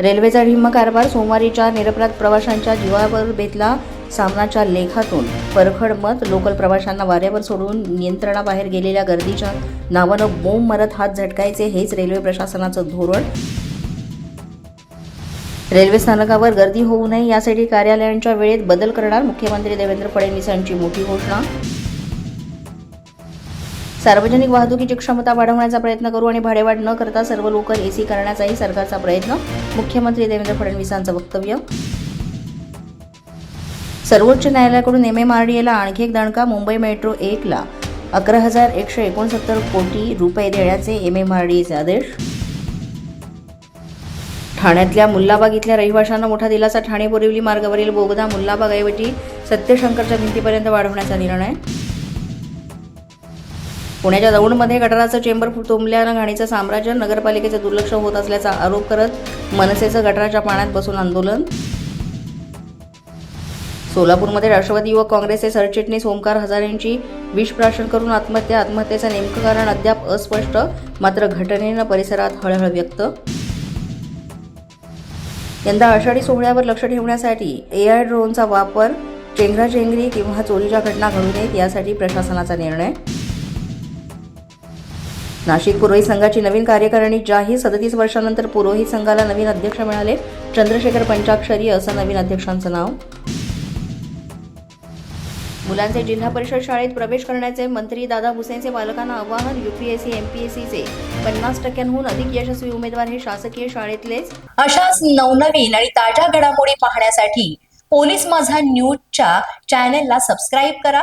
रेल्वेचा ढिम्म कारभार सोमवारीच्या निरपराध प्रवाशांच्या जीवावर बेतला सामनाच्या लेखातून. परखड मत लोकल प्रवाशांना वाऱ्यावर सोडून नियंत्रणाबाहेर गेलेल्या गर्दीच्या नावानं बोंब मरत हात झटकायचे हेच रेल्वे प्रशासनाचं धोरण. रेल्वे स्थानकावर गर्दी होऊ नये यासाठी कार्यालयांच्या वेळेत बदल करणार मुख्यमंत्री देवेंद्र फडणवीस यांची मोठी घोषणा. सार्वजनिक वाहतुकीची क्षमता वाढवण्याचा प्रयत्न करू आणि भाडेवाढ न करता सर्व लोकल एसी करण्याचाही सरकारचा प्रयत्न मुख्यमंत्री देवेंद्र फडणवीसांचं वक्तव्य. सर्वोच्च न्यायालयाकडून एम. एम. आर. डी. एला आणखी एक दणका मुंबई मेट्रो एकला अकरा हजार एकशे एकोणसत्तर कोटी रुपये देण्याचे एम. एम. आर. डीचे आदेश. ठाण्यातल्या मुल्लाबाग इथल्या रहिवाशांना मोठा दिलासा ठाणे बोरिवली मार्गावरील बोगदा मुल्लाबाग ऐवजी सत्यशंकरच्या भिंतीपर्यंत वाढवण्याचा निर्णय. पुण्याच्या दौंडमध्ये गटाराचं चेंबर तुंबल्यानं घाणीचं साम्राज्य नगरपालिकेचं दुर्लक्ष होत असल्याचा आरोप करत मनसेचं गटाराच्या पाण्यात बसून आंदोलन. सोलापूरमध्ये राष्ट्रवादी युवक काँग्रेसचे सरचिटणीस ओमकार हजारेंची विषप्राशन करून आत्महत्या आत्महत्येचं नेमकं कारण अद्याप अस्पष्ट मात्र घटनेनं परिसरात हळहळ व्यक्त. यंदा आषाढी सोहळ्यावर लक्ष ठेवण्यासाठी एआय ड्रोनचा वापर चेंगराचेंगरी किंवा चोरीच्या घटना घडू नयेत यासाठी प्रशासनाचा निर्णय. नाशिक पुरोहित संघाची नवीन कार्यकारिणी जाहीर सदतीस वर्षांनंतर पुरोहित संघाला नवीन अध्यक्ष मिळाले. चंद्रशेखर पंचाक्षरी असं नवीन अध्यक्षांचं नाव. मुलांचे जिल्हा परिषद शाळेत प्रवेश करण्याचे मंत्री दादा भुसेंचे पालकांना आवाहन युपीएससी एमपीएससीचे पन्नास टक्क्यांहून अधिक यशस्वी उमेदवार हे शासकीय शाळेतलेच. अशाच नवनवीन आणि ताज्या घडामोडी पाहण्यासाठी पोलीस माझा न्यूजच्या चॅनेलला सबस्क्राईब करा.